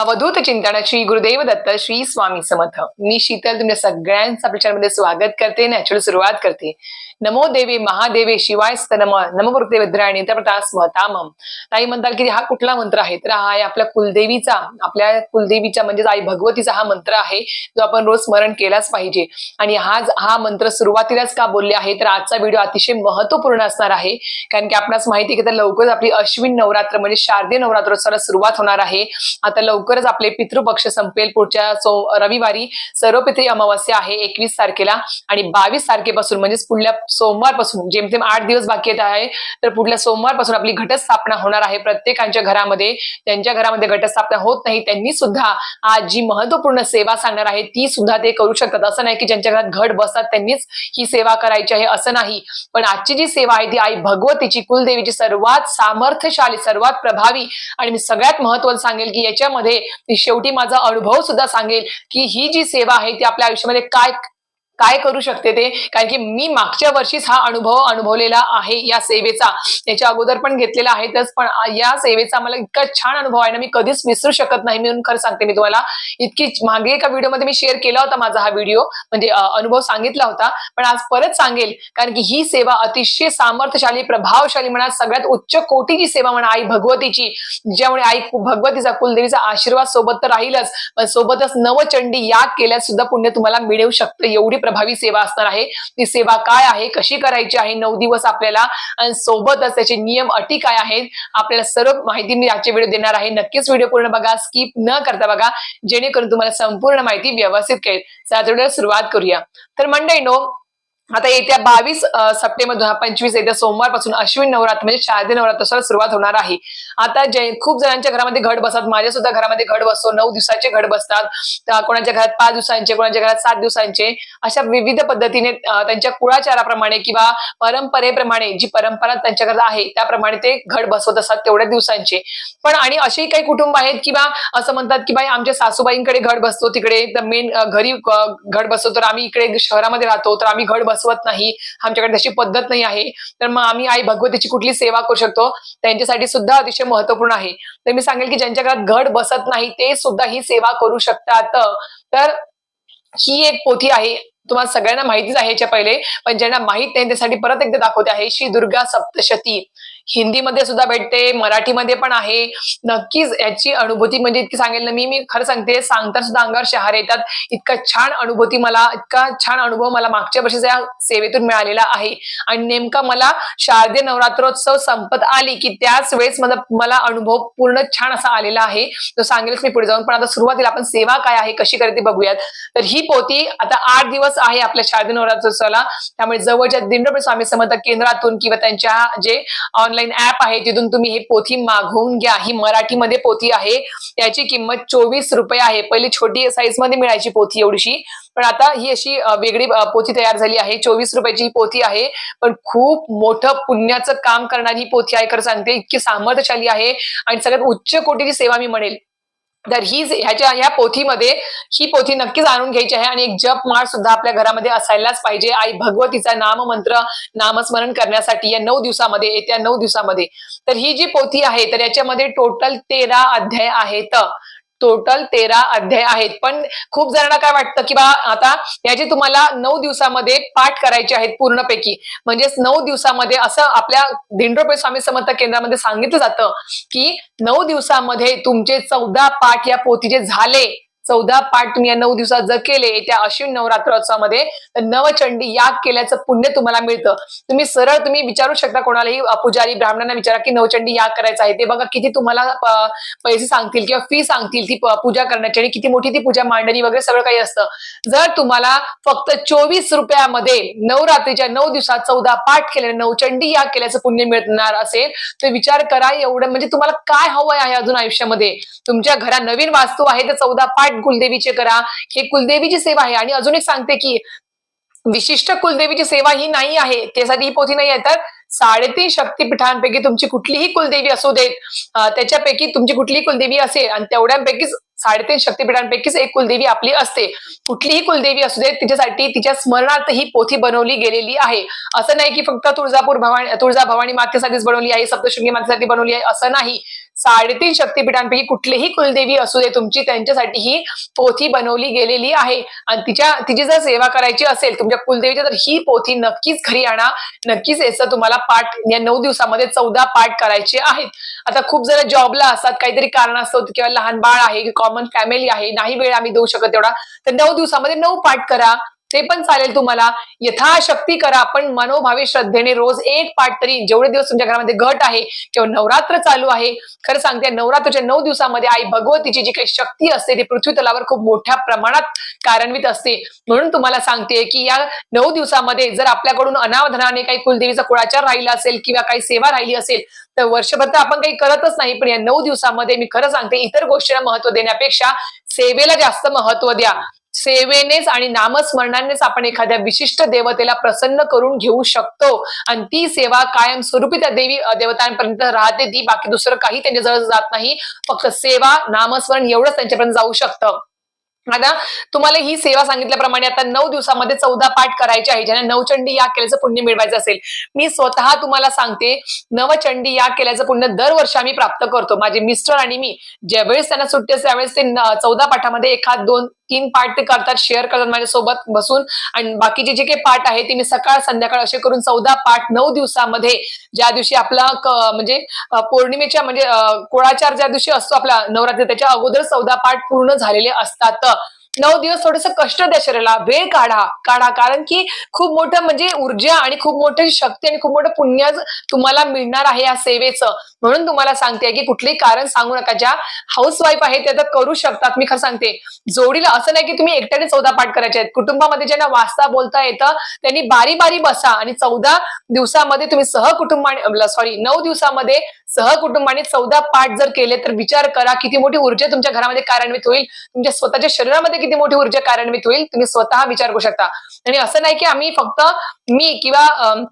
अवधूत चिंतन श्री गुरुदेव दत्त श्री स्वामी समर्थ. मी शीतल तुमच्या सगळ्यांचं आपल्या स्वागत करते नॅचरल सुरुवात करते. नमो देवे महादेवे शिवाय स्तनम नम गुरुते भद्रायणी प्रतास्म तामम. ताई म्हणतात की हा कुठला मंत्र आहे? तर हा आहे आपल्या कुलदेवीचा आपल्या कुलदेवीच्या म्हणजेच आई भगवतीचा हा मंत्र आहे जो आपण रोज स्मरण केलाच पाहिजे. आणि हा हा मंत्र सुरुवातीलाच का बोलले आहे? तर आजचा व्हिडिओ अतिशय महत्त्वपूर्ण असणार आहे. कारण की आपणास माहिती की तर लवकरच आपली अश्विन नवरात्र म्हणजे शारदीय नवरात्रोत्सवाला सुरुवात होणार आहे. आता लवकर लवकरच आपले पितृपक्ष संपेल. पुढच्या सो रविवारी सर्वपित्री अमावस्या आहे एकवीस तारखेला. आणि बावीस तारखेपासून म्हणजेच पुढल्या सोमवारपासून जेमतेम आठ दिवस बाकी येत आहे तर पुढल्या सोमवारपासून आपली घटस्थापना होणार आहे. प्रत्येकांच्या घरामध्ये त्यांच्या घरामध्ये घटस्थापना होत नाही. त्यांनी सुद्धा आज जी महत्त्वपूर्ण सेवा सांगणार आहे ती सुद्धा ते करू शकतात. असं नाही की ज्यांच्या घरात घट बसतात त्यांनीच ही सेवा करायची आहे असं नाही. पण आजची जी सेवा आहे ती आई भगवतीची कुलदेवीची सर्वात सामर्थ्यशाली सर्वात प्रभावी आणि मी सगळ्यात महत्वाचं सांगेल की याच्यामध्ये शेवटी माझा अनुभव सुद्धा सांगेल की ही जी सेवा आहे ती आपल्या आयुष्यामध्ये काय काय करू शकते ते? कारण की मी मागच्या वर्षीच हा अनुभव अनुभवलेला आहे या सेवेचा. याच्या अगोदर पण घेतलेला आहेतच पण या सेवेचा मला इतका छान अनुभव आहे ना मी कधीच विसरू शकत नाही म्हणून खरं सांगते मी तुम्हाला. इतकी मागे एका व्हिडिओमध्ये मी शेअर केला होता माझा हा व्हिडिओ म्हणजे अनुभव सांगितला होता. पण आज परत सांगेल कारण की ही सेवा अतिशय सामर्थ्यशाली प्रभावशाली म्हणा सगळ्यात उच्च कोटीची सेवा म्हणा आई भगवतीची ज्यामुळे आई भगवतीचा कुलदेवीचा आशीर्वाद सोबत तर राहीलच पण सोबतच नवचंडी याग केल्यास सुद्धा पुण्य तुम्हाला मिळू शकतं एवढी प्रभावी सेवा असणार आहे. ती सेवा काय आहे? कशी करायची आहे? नऊ दिवस आपल्याला आणि सोबतच त्याचे नियम अटी काय आहेत? आपल्याला सर्व माहिती मी आजच्या व्हिडिओ देणार आहे. नक्कीच व्हिडिओ पूर्ण बघा. स्किप न करता बघा. जेणेकरून तुम्हाला संपूर्ण माहिती व्यवस्थित कळेल. चला सुरुवात करूया. तर मंडळी नो आता येत्या बावीस सप्टेंबर दोन हजार पंचवीस येत्या सोमवारपासून अश्विन नवरात्र म्हणजे शारदीय नवरात्राला सुरुवात होणार आहे. आता जे खूप जणांच्या घरामध्ये घट बसतात. माझ्या सुद्धा घरामध्ये घट बसतो. नऊ दिवसाचे घट बसतात. कोणाच्या घरात पाच दिवसांचे कोणाच्या घरात सात दिवसांचे. अशा विविध पद्धतीने त्यांच्या कुळाचाराप्रमाणे किंवा परंपरेप्रमाणे जी परंपरा त्यांच्याकडे आहे त्याप्रमाणे ते घट बसवत असतात तेवढ्या दिवसांचे. पण आणि असेही काही कुटुंब आहेत किंवा असं म्हणतात की बाई आमच्या सासूबाईंकडे घट बसतो तिकडे. मेन घरी घट बसतो. तर आम्ही इकडे शहरामध्ये राहतो. तर आम्ही घट बसवत नाही आमच्याकडे तशी पद्धत नाही आहे. तर मग आम्ही आई भगवतीची कुठली सेवा करू शकतो? त्यांच्यासाठी सुद्धा अतिशय महत्त्वपूर्ण आहे. तर मी सांगेल की ज्यांच्या घरात घट बसत नाही ते सुद्धा ही सेवा करू शकतात. तर ही एक पोथी आहे. तुम्हाला सगळ्यांना माहितीच आहे याच्या पहिले पण ज्यांना माहीत नाही त्यासाठी परत एकदा दाखवते आहे श्री दुर्गा सप्तशती. हिंदीमध्ये सुद्धा भेटते मराठीमध्ये पण आहे. नक्कीच याची अनुभूती म्हणजे इतकी सांगेल ना मी मी खरं सांगते सांगता सुद्धा अंगावर शहार येतात. इतका छान अनुभूती मला इतका छान अनुभव मला मागच्या वर्षीच्या या सेवेतून मिळालेला आहे. आणि नेमका मला शारदीय नवरात्रोत्सव संपत आली की त्याच वेळेस मला मला अनुभव पूर्ण छान असा आलेला आहे. तो सांगेलच मी पुढे जाऊन पण आता सुरुवातीला आपण सेवा काय आहे कशी करते बघूयात. तर ही पोती आता आठ दिवस आहे आपल्या शारदीय नवरात्रोत्सवाला. त्यामुळे जवळच्या दिंडोबे स्वामी समर्थ केंद्रातून किंवा त्यांच्या जे ऑनलाईन ऍप आहे तिथून तुम्ही हे पोथी मागवून घ्या. ही मराठीमध्ये पोथी आहे. याची किंमत चोवीस रुपये आहे. पहिली छोटी साईजमध्ये मिळायची पोथी एवढीशी. पण आता ही अशी वेगळी पोथी तयार झाली आहे. चोवीस रुपयाची ही पोथी आहे. पण खूप मोठं पुण्याचं काम करणारी ही पोथी आहे. खरं सांगते इतकी सामर्थ्यशाली आहे. आणि सगळ्यात उच्च कोटीची सेवा मी म्हणेल. तर ही ह्याच्या ह्या पोथीमध्ये ही पोथी नक्कीच आणून घ्यायची आहे आणि एक जप माळ सुद्धा आपल्या घरामध्ये असायलाच पाहिजे. आई भगवतीचा नाममंत्र नामस्मरण करण्यासाठी या नऊ दिवसामध्ये येत्या नऊ दिवसामध्ये. तर ही जी पोथी आहे तर याच्यामध्ये टोटल तेरा अध्याय आहेत. टोटल तेरा अध्याय आहेत. पण खूप जणांना काय वाटतं की बा आता याचे तुम्हाला नऊ दिवसामध्ये पाठ करायचे आहेत पूर्णपैकी. म्हणजेच नऊ दिवसामध्ये असं आपल्या दिंडोपे स्वामी समर्थ केंद्रामध्ये सांगितलं जातं की नऊ दिवसामध्ये तुमचे चौदा पाठ या पोथीचे झाले. चौदा पाठ तुम्ही या नऊ दिवसात जर केले त्या अश्विन नवरात्रोत्सवामध्ये तर नवचंडी याग केल्याचं पुण्य तुम्हाला मिळतं. तुम्ही सरळ तुम्ही विचारू शकता कोणालाही पुजारी ब्राह्मणांना विचारा की नवचंडी याग करायचं आहे. ते बघा किती तुम्हाला पैसे सांगतील किंवा फी सांगतील ती पूजा करण्याची आणि किती मोठी ती पूजा मांडणी वगैरे सगळं काही असतं. जर तुम्हाला फक्त चोवीस रुपयामध्ये नवरात्रीच्या नऊ दिवसात चौदा पाठ केले नवचंडी याग केल्याचं पुण्य मिळणार असेल तर विचार करा एवढं. म्हणजे तुम्हाला काय हवं आहे अजून आयुष्यामध्ये? तुमच्या घरात नवीन वास्तू आहे तर चौदा पाठ कुलदेवीचे करा. हे कुलदेवीची सेवा आहे. आणि अजून एक सांगते की विशिष्ट कुलदेवीची सेवा ही नाही आहे. त्यासाठी ही पोथी नाही आहे. तर साडेतीन शक्तीपीठांपैकी तुमची कुठलीही कुलदेवी असू देत त्याच्यापैकी तुमची कुठलीही कुलदेवी असेल आणि तेवढ्यांपैकीच साडेतीन शक्तीपीठांपैकीच एक कुलदेवी आपली असते. कुठलीही कुलदेवी असू देत तिच्यासाठी तिच्या स्मरणार्थ ही पोथी बनवली गेलेली आहे. असं नाही की फक्त तुळजापूर भवानी तुळजा भवानी मातेसाठीच बनवली आहे सप्तशृंगी मातेसाठी बनवली आहे असं नाही. साडेतीन शक्तीपीठांपैकी कुठलीही कुलदेवी असू दे तुमची त्यांच्यासाठी ही पोथी बनवली गेलेली आहे. आणि तिच्या तिची जर सेवा करायची असेल तुमच्या कुलदेवीची तर ही पोथी नक्कीच घरी आणा. नक्कीच याचं तुम्हाला पाठ या नऊ दिवसामध्ये चौदा पाठ करायचे आहेत. आता खूप जरा जॉबला असतात काहीतरी कारण असतं किंवा लहान बाळ आहे कॉमन फॅमिली आहे नाही वेळ आम्ही देऊ शकत तेवढा. तर नऊ दिवसामध्ये नऊ पाठ करा. ते पण चालेल तुम्हाला. यथाशक्ती करा पण मनोभावी श्रद्धेने रोज एक पाठ तरी जेवढे दिवस तुमच्या घरामध्ये घट आहे किंवा नवरात्र चालू आहे खरं सांगते नवरात्रच्या नऊ दिवसामध्ये आई भगवतीची जी काही शक्ती असते ती पृथ्वी तलावर खूप मोठ्या प्रमाणात कार्यान्वित असते. म्हणून तुम्हाला सांगते की या नऊ दिवसामध्ये जर आपल्याकडून अनावधानाने काही कुलदेवीचा कुळाचार राहिला असेल किंवा काही सेवा राहिली असेल तर वर्षभर तर आपण काही करतच नाही पण या नऊ दिवसामध्ये मी खरं सांगते इतर गोष्टींना महत्त्व देण्यापेक्षा सेवेला जास्त महत्त्व द्या. सेवेनेच आणि नामस्मरणानेच आपण एखाद्या विशिष्ट देवतेला प्रसन्न करून घेऊ शकतो. आणि ती सेवा कायम स्वरूपी त्या देवी देवतांपर्यंत राहते. ती बाकी दुसरं काही त्यांच्याजवळ जात नाही. फक्त सेवा नामस्मरण एवढंच त्यांच्यापर्यंत जाऊ शकतं. आता तुम्हाला ही सेवा सांगितल्याप्रमाणे आता नऊ दिवसामध्ये चौदा पाठ करायचे आहे ज्यांना नवचंडी या केल्याचं पुण्य मिळवायचं असेल. मी स्वतः तुम्हाला सांगते नवचंडी या केल्याचं पुण्य दरवर्षी आम्ही प्राप्त करतो. माझे मिस्टर आणि मी ज्यावेळेस त्यांना सुट्टी असते त्यावेळेस ते चौदा पाठामध्ये एखाद दोन तीन पाठ ते करतात शेअर करतात माझ्यासोबत बसून. आणि बाकीचे जे काही पाठ आहे ते मी सकाळ संध्याकाळ असे करून चौदा पाठ नऊ दिवसामध्ये ज्या दिवशी आपला म्हणजे पौर्णिमेच्या म्हणजे कोळाचार कुळाचार ज्या दिवशी असतो आपला नवरात्री त्याच्या अगोदर चौदा पाठ पूर्ण झालेले असतात. नऊ दिवस थोडस कष्ट द्या शरीराला वेळ काढा काढा. कारण की खूप मोठं म्हणजे ऊर्जा आणि खूप मोठी शक्ती आणि खूप मोठं पुण्य तुम्हाला मिळणार आहे या सेवेचं. म्हणून तुम्हाला सांगते की कुठलेही कारण सांगू नका. ज्या हाऊस वाईफ आहेत त्या करू शकतात. मी खरं सांगते जोडीला असं नाही की तुम्ही एकट्याने चौदा पाठ करायचे आहेत. कुटुंबामध्ये ज्यांना वाचता बोलता येतं त्यांनी बारी बारी बसा आणि चौदा दिवसामध्ये तुम्ही सहकुटुंबाने सॉरी नऊ दिवसामध्ये सहकुटुंबाने चौदा पाठ जर केले तर विचार करा किती मोठी ऊर्जा तुमच्या घरामध्ये कार्यान्वित होईल. तुमच्या स्वतःच्या शरीरामध्ये किती मोठी ऊर्जा कार्यान्वित होईल. तुम्ही स्वतः विचार करू शकता. आणि असं नाही की आम्ही फक्त मी किंवा अं,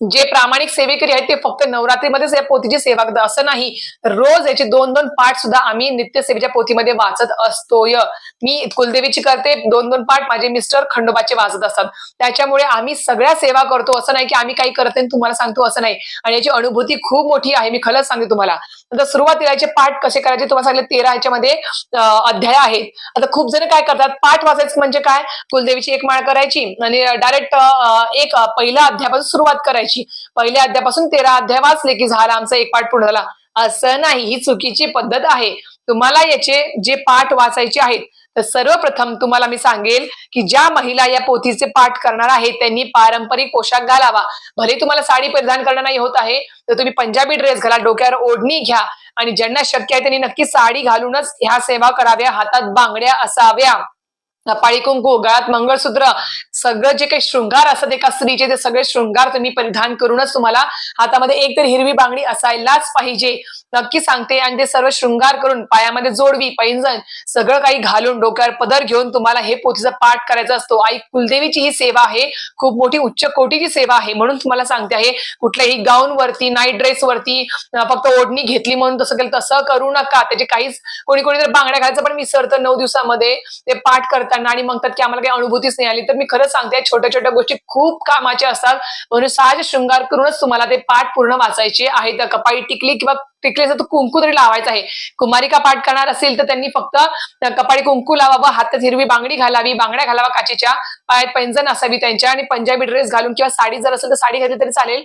जे प्रामाणिक सेवेकरी आहेत ते फक्त नवरात्रीमध्येच या पोथीची सेवा करतात. असं नाही. रोज याचे दोन दोन पाठ सुद्धा आम्ही नित्यसेवेच्या पोथीमध्ये वाचत असतोय. मी कुलदेवीची करते दोन दोन पाठ माझे मिस्टर खंडोबाचे वाचत असतात. त्याच्यामुळे आम्ही सगळ्या सेवा करतो. असं नाही की आम्ही काही करत नाही तुम्हाला सांगतो असं नाही. आणि याची अनुभूती खूप मोठी आहे मी खरंच सांगते तुम्हाला. आता सुरुवातीला याचे पाठ कसे करायचे तुम्हाला सांगितलं तेरा ह्याच्यामध्ये अध्याय आहेत. आता खूप जण काय करतात पाठ वाचायचं म्हणजे काय? कुलदेवीची एक माळ करायची आणि डायरेक्ट एक पहिला अध्यायापासून सुरुवात करायची. पहिल्या अध्यापासून तेरा अध्याय वाचले की झाला आमचा एक पाठ पूर्ण झाला असं नाही ही चुकीची पद्धत आहे. तुम्हाला याचे जे पाठ वाचायचे आहेत तर सर्वप्रथम तुम्हाला मी सांगेल की ज्या महिला या पोथीचे पाठ करणार आहेत त्यांनी पारंपरिक पोशाख घालावा. भले तुम्हाला साडी परिधान करणं नाही होत आहे तर तुम्ही पंजाबी ड्रेस घाला डोक्यावर ओढणी घ्या आणि ज्यांना शक्य आहे त्यांनी नक्की साडी घालूनच ह्या सेवा कराव्या हातात बांगड्या असाव्या. कपाळी कुंकू गळ्यात मंगळसूत्र सगळं जे काही शृंगार असतात एका स्त्रीचे ते सगळे शृंगार तुम्ही परिधान करूनच तुम्हाला हातामध्ये एक तर हिरवी बांगडी असायलाच पाहिजे. नक्की सांगते आणि ते सर्व शृंगार करून पायामध्ये जोडवी पैंजण सगळं काही घालून डोक्यावर पदर घेऊन तुम्हाला हे पोथीचा पाठ करायचा असतो. आई कुलदेवीची ही सेवा आहे. खूप मोठी उच्च कोटीची सेवा आहे म्हणून तुम्हाला सांगते आहे. कुठल्याही गाऊन वरती नाईट ड्रेस वरती फक्त ओढणी घेतली म्हणून तसं केलं तसं करू नका. त्याचे काहीच कोणी कोणी तर बांगड्या घालायचं पण विसरतं नऊ दिवसामध्ये. ते पाठ करताना आणि म्हणतात की आम्हाला काही अनुभूतीच नाही आली. तर मी खरंच सांगते छोट्या छोट्या गोष्टी खूप कामाच्या असतात. म्हणून सहज शृंगार करूनच तुम्हाला ते पाठ पूर्ण वाचायचे आहे तर कपाळी टिकली किंवा टिकलीचं तो कुंकू तरी लावायचा आहे. कुमारिका पाठ करणार असेल तर त्यांनी फक्त कपाळी कुंकू लावावं हातात हिरवी बांगडी घालावी बांगड्या घालावा काचेच्या पायात पैंजण असावी त्यांच्या आणि पंजाबी ड्रेस घालून किंवा साडी जर असेल तर साडी घातली तरी चालेल.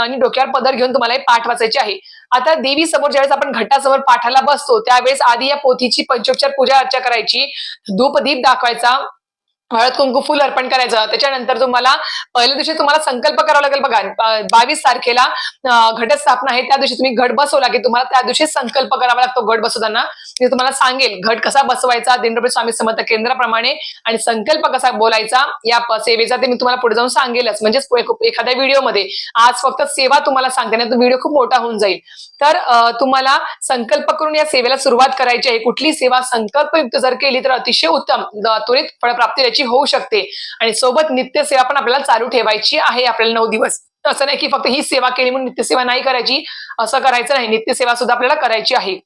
आणि डोक्यावर पदर घेऊन तुम्हाला हे पाठ वाचायचे आहे. आता देवी समोर ज्यावेळेस आपण घटासमोर पाठाला बसतो त्यावेळेस आधी या पोथीची पंचोपचार पूजा अर्चा करायची. धूप दीप दाखवायचा. हळद कुंकू फुल अर्पण करायचं. त्याच्यानंतर तुम्हाला पहिल्या दिवशी तुम्हाला संकल्प करावा लागेल बघा बावीस तारखेला घटस्थापना आहे. त्या दिवशी तुम्ही घट बसवला की तुम्हाला त्या दिवशी संकल्प करावा लागतो घट बसवताना. मी तुम्हाला सांगेल घट कसा बसवायचा दिनरूपी स्वामी समर्थ केंद्राप्रमाणे आणि संकल्प कसा बोलायचा या सेवेचा ते मी तुम्हाला पुढे जाऊन सांगेलच. म्हणजेच एखाद्या व्हिडिओमध्ये आज फक्त सेवा तुम्हाला सांगते नाही व्हिडिओ खूप मोठा होऊन जाईल. तर तुम्हाला संकल्प करून या सेवेला सुरुवात करायची आहे. कुठली सेवा संकल्पयुक्त जर केली तर अतिशय उत्तम त्वरित फळप्राप्ती त्याची होऊ शकते. आणि सोबत नित्य सेवा पण आपल्याला चालू ठेवायची आहे आपल्याला नऊ दिवस. असं नाही की फक्त ही सेवा केली म्हणून नित्यसेवा नाही करायची. असं करायचं नाही. नित्यसेवा सुद्धा आपल्याला करायची आहे.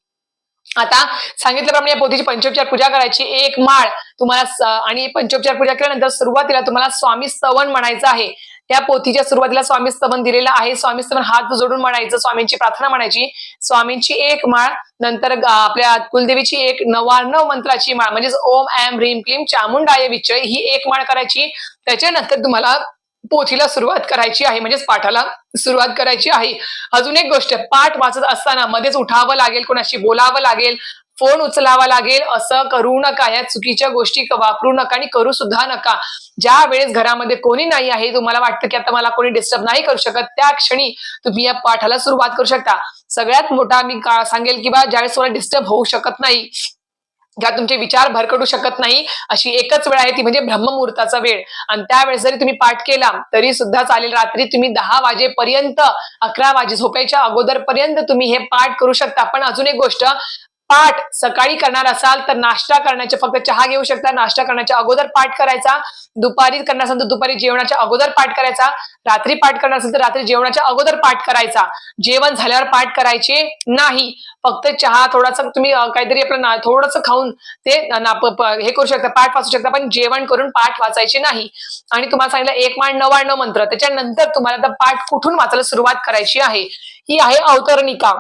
आता सांगितल्याप्रमाणे या पोथीची पंचोपचार पूजा करायची. एक माळ तुम्हाला आणि पंचोपचार पूजा केल्यानंतर सुरुवातीला तुम्हाला स्वामी स्तवन म्हणायचं आहे. या पोथीच्या सुरुवातीला स्वामी स्तवन दिलेलं आहे. स्वामी स्तवन हात जोडून म्हणायचं स्वामींची प्रार्थना म्हणायची. स्वामींची एक माळ नंतर आपल्या कुलदेवीची एक नव्याण्णव मंत्राची माळ म्हणजेच ओम ऍम ह्रीम क्लीम चामुंडाय विचय ही एक माळ करायची. त्याच्यानंतर तुम्हाला पोथीला सुरुवात करायची आहे म्हणजेच पाठाला सुरुवात करायची आहे. अजून एक गोष्ट पाठ वाचत असताना मध्येच उठावं लागेल कोणाशी बोलावं लागेल फोन उचलावा लागेल. असं करू नका. या चुकीच्या गोष्टी वापरू नका आणि करू सुद्धा नका. ज्या वेळेस घरामध्ये कोणी नाही आहे तुम्हाला वाटतं की आता मला कोणी डिस्टर्ब नाही करू शकत त्या क्षणी तुम्ही या पाठाला सुरुवात करू शकता. सगळ्यात मोठा मी सांगेल की बा ज्यावेळेस तुम्हाला डिस्टर्ब होऊ शकत नाही ज्या तुमचे विचार भरकटू शकत नाही अशी एकच वेळ आहे ती म्हणजे ब्रह्ममुहूर्ताचा वेळ. आणि त्यावेळेस जरी तुम्ही पाठ केला तरी सुद्धा चालेल. रात्री तुम्ही दहा वाजेपर्यंत अकरा वाजे झोपायच्या अगोदर पर्यंत तुम्ही हे पाठ करू शकता. पण अजून एक गोष्ट पाठ सकाळी करणार असाल तर नाश्ता करण्याचे फक्त चहा घेऊ शकता. नाश्ता करण्याच्या अगोदर पाठ करायचा. दुपारी करणार असेल तर दुपारी जेवणाच्या अगोदर पाठ करायचा. रात्री पाठ करणार असेल तर रात्री जेवणाच्या अगोदर पाठ करायचा. जेवण झाल्यावर पाठ करायचे नाही. फक्त चहा थोडासा तुम्ही काहीतरी आपलं थोडस थोडंसं खाऊन ते हे करू शकता. पाठ वाचू शकता पण जेवण करून पाठ वाचायचे नाही. आणि तुम्हाला सांगितलं एक माण नव्याण्णव मंत्र. त्याच्यानंतर तुम्हाला पाठ कुठून वाचायला सुरुवात करायची आहे? ही आहे अवतरणिका.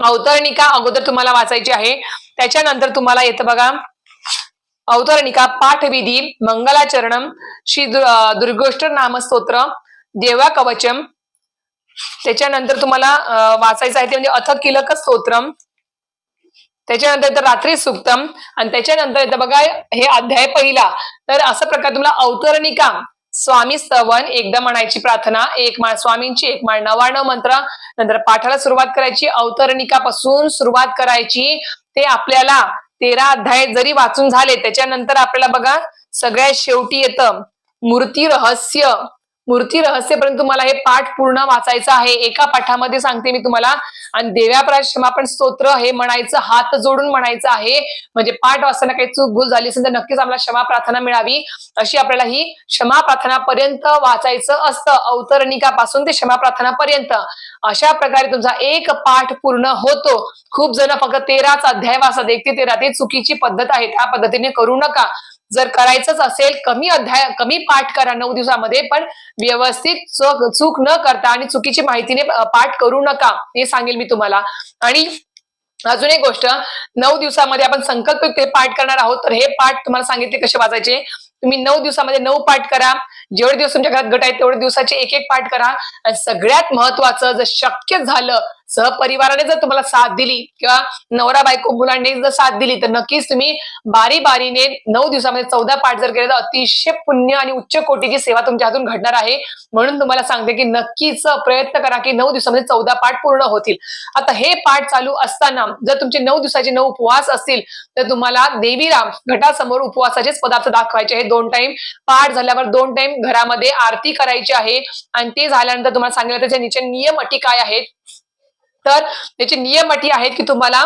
अवतरणिका अगोदर तुम्हाला वाचायची आहे. त्याच्यानंतर तुम्हाला येतं बघा. अवतरणिका पाठविधी मंगलाचरणम श्री दुर्गोष्ट नामस्तोत्र देवा कवचम त्याच्यानंतर तुम्हाला वाचायचं आहे ते म्हणजे अथ किलक स्तोत्रम त्याच्यानंतर येतं रात्री सुक्तम आणि त्याच्यानंतर येतं बघा हे अध्याय पहिला. तर असं प्रकार तुम्हाला अवतरणिका स्वामी स्तवन एकदा म्हणायची प्रार्थना एक माळ स्वामींची एक माळ नवाण मंत्र नंतर पाठाला सुरुवात करायची अवतरणिकापासून सुरुवात करायची. ते आपल्याला तेरा अध्याय जरी वाचून झाले त्याच्यानंतर आपल्याला बघा सगळ्यात शेवटी येतं मूर्ती रहस्य. मूर्ती रहस्यपर्यंत तुम्हाला हे पाठ पूर्ण वाचायचं आहे. एका पाठामध्ये सांगते मी तुम्हाला. आणि देव्यापरा क्षमापण स्तोत्र हे म्हणायचं हात जोडून म्हणायचं आहे. म्हणजे पाठ वाचताना काही चूक भूल झाली असेल तर नक्कीच आम्हाला क्षमा प्रार्थना मिळावी. अशी आपल्याला ही क्षमा प्रार्थना पर्यंत वाचायचं असतं. अवतरणिकापासून ते क्षमा प्रार्थना पर्यंत. अशा प्रकारे तुमचा एक पाठ पूर्ण होतो. खूप जण फक्त तेराच अध्याय वाचतात. एक ते तेरा ते चुकीची पद्धत आहे. त्या पद्धतीने करू नका. जर करायचंच असेल कमी अध्याय कमी पाठ करा नऊ दिवसामध्ये पण व्यवस्थित चूक चूक न करता आणि चुकीची माहितीने पाठ करू नका हे सांगेल मी तुम्हाला. आणि अजून एक गोष्ट नऊ दिवसामध्ये आपण संकल्प ते पाठ करणार आहोत तर हे पाठ तुम्हाला सांगितले कसे वाचायचे? तुम्ही नऊ दिवसामध्ये नऊ पाठ करा. जेवढे दिवस तुमच्या घरात गट आहेत तेवढे दिवसाचे एक एक पाठ करा. आणि सगळ्यात महत्वाचं जर शक्य झालं सहपरिवाराने जर तुम्हाला साथ दिली किंवा नवरा बायको मुलांनी जर साथ दिली तर नक्कीच तुम्ही बारी बारीने नऊ दिवसामध्ये चौदा पाठ जर केले तर अतिशय पुण्य आणि उच्च कोटीची सेवा तुमच्या हातून घडणार आहे. म्हणून तुम्हाला सांगते की नक्कीच प्रयत्न करा की नऊ दिवसामध्ये चौदा पाठ पूर्ण होतील. आता हे पाठ चालू असताना जर तुमचे नऊ दिवसाचे नऊ उपवास असतील तर तुम्हाला देवीराम घटासमोर उपवासाचेच पदार्थ दाखवायचे. हे दोन टाइम पाठ झाल्यावर दोन टाइम घरामध्ये आरती करायची आहे. आणि ते झाल्यानंतर तुम्हाला सांगितलं त्याच्या निचे नियम अटी काय आहेत. तर त्याचे नियम अटी आहेत की तुम्हाला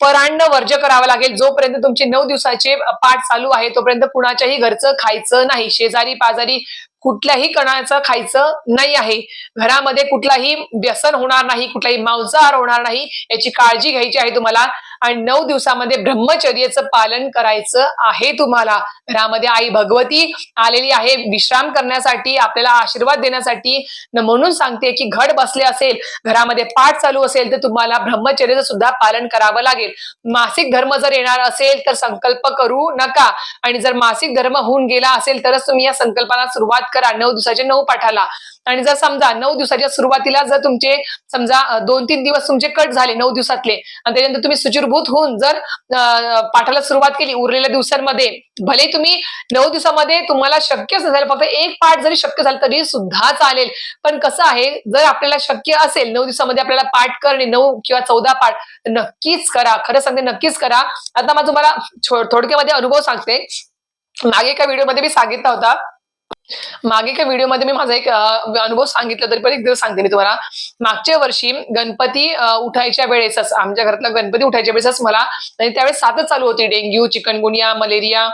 परान्न वर्ज करावं लागेल. जोपर्यंत तुमचे नऊ दिवसाचे पाठ चालू आहे तोपर्यंत कुणाच्याही घरचं खायचं नाही. शेजारी पाजारी कुठल्याही कणाचं खायचं नाही आहे. घरामध्ये कुठलाही व्यसन होणार नाही कुठलाही मांसाहार होणार नाही. याची काळजी घ्यायची आहे तुम्हाला. आणि नऊ दिवसामध्ये ब्रह्मचर्याचं पालन करायचं आहे तुम्हाला. घरामध्ये आई भगवती आलेली आहे. विश्राम करण्यासाठी आपल्याला आशीर्वाद देण्यासाठी. म्हणून सांगते की घड बसले असेल घरामध्ये पाठ चालू असेल तर तुम्हाला ब्रह्मचर्याचं सुद्धा पालन करावं लागेल. मासिक धर्म जर येणार असेल तर संकल्प करू नका. आणि जर मासिक धर्म होऊन गेला असेल तरच तुम्ही या संकल्पाला सुरुवात करा. नऊ दिवसाच्या नऊ पाठाला. आणि जर समजा नऊ दिवसाच्या सुरुवातीला जर तुमचे समजा दोन तीन दिवस तुमचे कट झाले नऊ दिवसातले आणि त्याच्यानंतर तुम्ही सुचिरभूत होऊन जर पाठाला सुरुवात केली उरलेल्या दिवसांमध्ये भले तुम्ही नऊ दिवसामध्ये तुम्हाला शक्यच झालं फक्त एक पाठ जरी शक्य झालं तरी सुद्धा चालेल. पण कसं आहे जर आपल्याला शक्य असेल नऊ दिवसामध्ये आपल्याला पाठ करणे नऊ किंवा चौदा पाठ नक्कीच करा. खरं सांगते नक्कीच करा. आता मग तुम्हाला थोडक्यामध्ये अनुभव सांगते. मागे एका व्हिडिओमध्ये मी सांगितला होता मागे एका व्हिडिओमध्ये मी माझा एक अनुभव सांगितला तरी पण एक दिवस सांगते मी तुम्हाला. मागच्या वर्षी गणपती उठायच्या वेळेसच आमच्या घरातला गणपती उठायच्या वेळेसच मला आणि त्यावेळेस साथच चालू होती. डेंग्यू चिकनगुनिया मलेरिया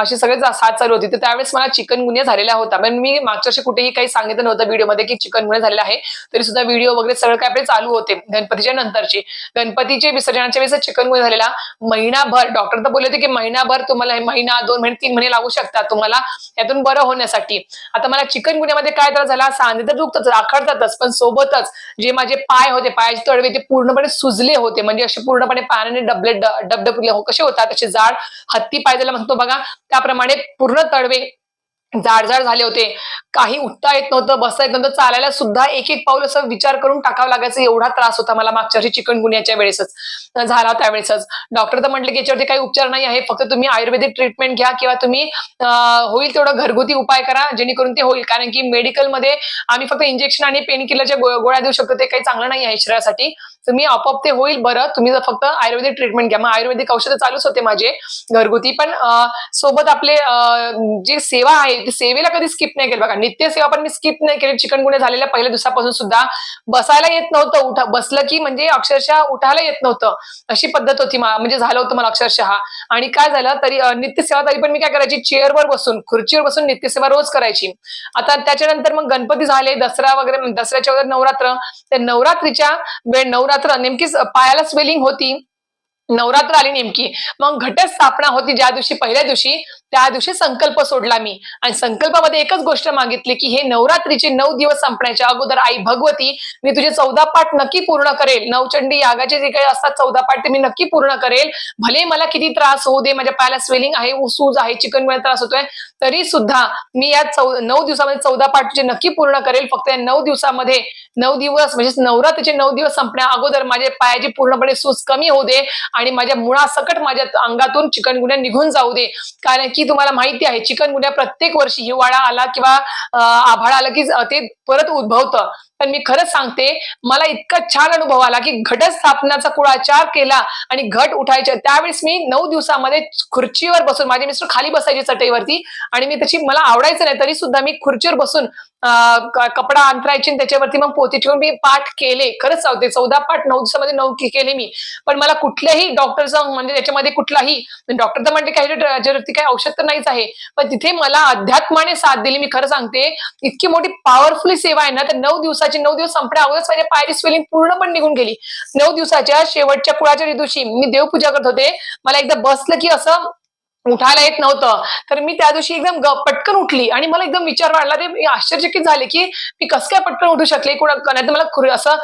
अशी सगळे साथ चालू होती. तर त्यावेळेस मला चिकनगुनिया झालेला होता पण मी मागच्या वर्षी कुठेही काही सांगितलं नव्हतं व्हिडिओमध्ये की चिकनगुनिया झालेला आहे. तरी सुद्धा व्हिडिओ वगैरे सगळं काय आपले चालू होते. गणपतीच्या नंतरचे. गणपतीचे विसर्जनाच्या वेळेस चिकनगुनिया झालेला. महिनाभर डॉक्टर तर बोलले होते की महिनाभर तुम्हाला महिना दोन महिने तीन महिने लागू शकतात तुम्हाला. यातून बरं होण्यासाठी. माझ्यासाठी आता मला चिकन गुन्ह्यामध्ये काय त्रास झाला? सांधे तर दुखतच आखडतातच पण सोबतच जे माझे पाय होते पायाचे तळवे ते पूर्णपणे सुजले होते. म्हणजे असे पूर्णपणे पाण्याने डबले डबडबले हो- कसे होतात? तसे जाड हत्ती पाय ज्याला म्हणतो बघा त्याप्रमाणे पूर्ण तळवे जाड जाड झाले होते. काही उठता येत नव्हतं बसता येत नव्हतं चालायला सुद्धा एक एक पाऊल असं विचार करून टाकावं लागायचं. एवढा त्रास होता मला मागच्या वर्षी चिकन गुन्ह्याच्या वेळेसच. झाला त्यावेळेसच. डॉक्टर तर म्हटलं की याच्यावरती काही उपचार नाही आहे फक्त तुम्ही आयुर्वेदिक ट्रीटमेंट घ्या किंवा तुम्ही होईल तेवढं घरगुती उपाय करा जेणेकरून ते होईल. कारण की मेडिकलमध्ये आम्ही फक्त इंजेक्शन आणि पेन किलरच्या गोळ्या देऊ शकतो ते काही चांगलं नाही आहे शरीरासाठी. तुम्ही आपोआप ते होईल बरं. तुम्ही जर फक्त आयुर्वेदिक ट्रीटमेंट घ्या. मग आयुर्वेदिक औषधं चालूच होते माझे घरगुती. पण सोबत आपले जे सेवा आहे ती सेवेला कधी स्किप नाही केली. बघा नित्य सेवा पण मी स्किप नाही केली. चिकन झालेल्या पहिल्या दिवसापासून सुद्धा बसायला येत नव्हतं. उठा बसलं की म्हणजे अक्षरशः उठायला येत नव्हतं. अशी पद्धत होती म्हणजे झालं होतं मला अक्षरशः. आणि काय झालं तरी नित्य नित्यसेवा तरी पण मी काय करायची? चेअरवर बसून खुर्चीवर बसून नित्यसेवा रोज करायची. आता त्याच्यानंतर मग गणपती झाले दसरा वगैरे दसऱ्याच्या वगैरे नवरात्र. त्या नवरात्रीच्या वेळ नवरात्र नेमकीच पायाला स्वेलिंग होती. नवरात्र आली नेमकी. मग घटस्थापना होती ज्या दिवशी पहिल्या दिवशी. त्या दिवशी संकल्प सोडला मी. आणि संकल्पामध्ये एकच गोष्ट मागितली की हे नवरात्रीचे नऊ दिवस संपण्याच्या अगोदर आई भगवती मी तुझे चौदा पाठ नक्की पूर्ण करेल. नवचंडी यागाचे जे काही असतात चौदा पाठ ते मी नक्की पूर्ण करेल. भले मला किती त्रास होऊ दे माझ्या पायाला स्वेलिंग आहे सूज आहे चिकन त्रास होतोय तरी सुद्धा मी या चौ नऊ दिवसामध्ये चौदा पाठ तुझे नक्की पूर्ण करेल फक्त या नऊ दिवसामध्ये नऊ दिवस म्हणजे नवरात्रीचे नऊ दिवस संपण्या अगोदर माझ्या पायाची पूर्णपणे सूज कमी होऊ दे आणि माझ्या मुळासकट माझ्या अंगातून चिकनगुन्या निघून जाऊ दे. कारण की तुम्हाला माहिती आहे चिकनगुन्या प्रत्येक वर्षी हिवाळा आला किंवा आभाळ आला की ते परत उद्भवतं. पण मी खरंच सांगते मला इतका छान अनुभव आला की घटस्थापनाचा कुळाचार केला आणि घट उठायचे. त्यावेळेस मी नऊ दिवसामध्ये खुर्चीवर बसून माझे मिस्टर खाली बसायचे चटईवरती आणि मी त्याची मला आवडायचं नाही तरी सुद्धा मी खुर्चीवर बसून कपडा अंतरायचे त्याच्यावरती मग पोती ठेवून मी पाठ केले. खरंच सांगते चौदा पाठ नऊ दिवसामध्ये नऊ केले मी. पण मला कुठल्याही डॉक्टरचं म्हणजे त्याच्यामध्ये कुठलाही डॉक्टर तर म्हणते काही त्याच्यावरती काही औषध तर नाहीच आहे पण तिथे मला अध्यात्माने साथ दिली. मी खरं सांगते इतकी मोठी पॉवरफुल सेवा आहे ना तर नऊ दिवसाची नऊ दिवस संपण्या अगोदरच माझ्या पायरी स्वेलिंग पूर्ण पण निघून गेली. नऊ दिवसाच्या शेवटच्या कुळाच्या दिवशी मी देवपूजा करत होते. मला एकदा बसलं की असं उठायला येत नव्हतं. तर मी त्या दिवशी एकदम ग- पटकन उठली आणि मला एकदम विचार वाढला. ते मी आश्चर्यचकित झाले की मी कसं काय पटकन उठू शकले? कोणा नाही मला खुर- असं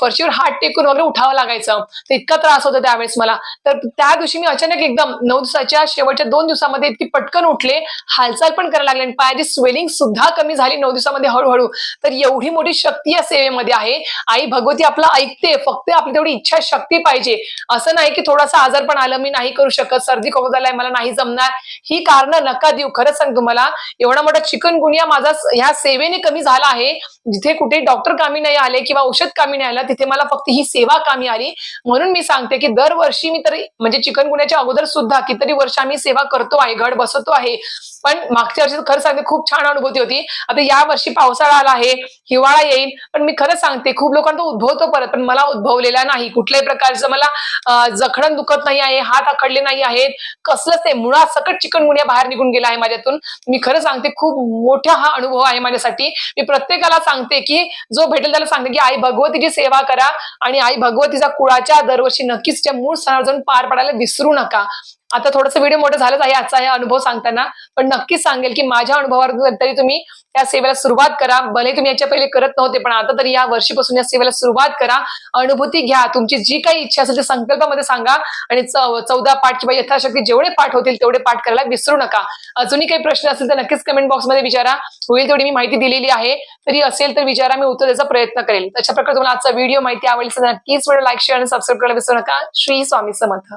फरशीवर हात टेकून वगैरे उठावं लागायचं. तर इतका त्रास होता त्यावेळेस मला. तर त्या दिवशी मी अचानक एकदम नऊ दिवसाच्या शेवटच्या दोन दिवसामध्ये इतकी पटकन उठले. हालचाल पण करायला लागले आणि पायाची स्वेलिंग सुद्धा कमी झाली नऊ दिवसामध्ये हळूहळू. तर एवढी मोठी शक्ती या सेवेमध्ये आहे. आई भगवती आपला ऐकते. फक्त आपली तेवढी इच्छा शक्ती पाहिजे. असं नाही की थोडासा आजार पण आलं मी नाही करू शकत. सर्दी खोकला झालाय मला नाही जमणार. ही कारण नका देऊ. खरंच सांग तुम्हाला एवढा मोठा चिकन गुनिया माझा ह्या सेवेने कमी झाला आहे. जिथे कुठे डॉक्टर कामी नाही आले किंवा औषध कामी नाही आलं तिथे मला फक्त ही सेवा कामी आली. म्हणून मी सांगते की दरवर्षी मी तरी म्हणजे चिकन गुन्ह्याच्या अगोदर सुद्धा कितीतरी वर्ष आम्ही सेवा करतो आहे गड बसवतो आहे. पण मागच्या वर्षी खरं सांगते खूप छान अनुभूती होती. आता या वर्षी पावसाळा आला आहे हिवाळा येईल पण मी खरं सांगते खूप लोकांना उद्भवतो परत पण मला उद्भवलेला नाही. कुठल्याही प्रकारचं मला जखडण दुखत नाही आहे हात आखडले नाही आहेत. कसलंच ते मुळात सकट चिकन बाहेर निघून गेला आहे माझ्यातून. मी खरं सांगते खूप मोठा हा अनुभव आहे माझ्यासाठी. मी प्रत्येकाला सांगते की जो भेटेल त्याला सांगते की आई भगवतीची सेवा करा आणि आई भगवतीचा कुळाच्या दरवर्षी नक्कीच त्या मूळ सणावर जाऊन पार पडायला विसरू नका. आता थोडंसं व्हिडिओ मोठं झालंच आहे आजचा हा अनुभव सांगताना. पण नक्कीच सांगेल की माझ्या अनुभवावर तरी तुम्ही त्या सेवेला सुरुवात करा. भले तुम्ही याच्या पहिले करत नव्हते पण आता तरी या वर्षीपासून या सेवेला सुरुवात करा. अनुभूती घ्या. तुमची जी काही इच्छा असेल ते संकल्पामध्ये सांगा. आणि चौदा पाठ किंवा यथाशक्ती जेवढे पाठ होतील तेवढे पाठ करायला विसरू नका. अजूनही काही प्रश्न असेल तर नक्कीच कमेंट बॉक्समध्ये विचारा. होईल तेवढी मी माहिती दिलेली आहे. तरी असेल तर विचारा मी उत्तर द्यायचा प्रयत्न करेल. तशा प्रकारे तुम्हाला आजचा व्हिडिओ माहिती आवडली तर नक्कीच व्हिडिओ लाईक शेअर आणि सबस्क्राईब करायला विसरू नका. श्री स्वामी समर्थ.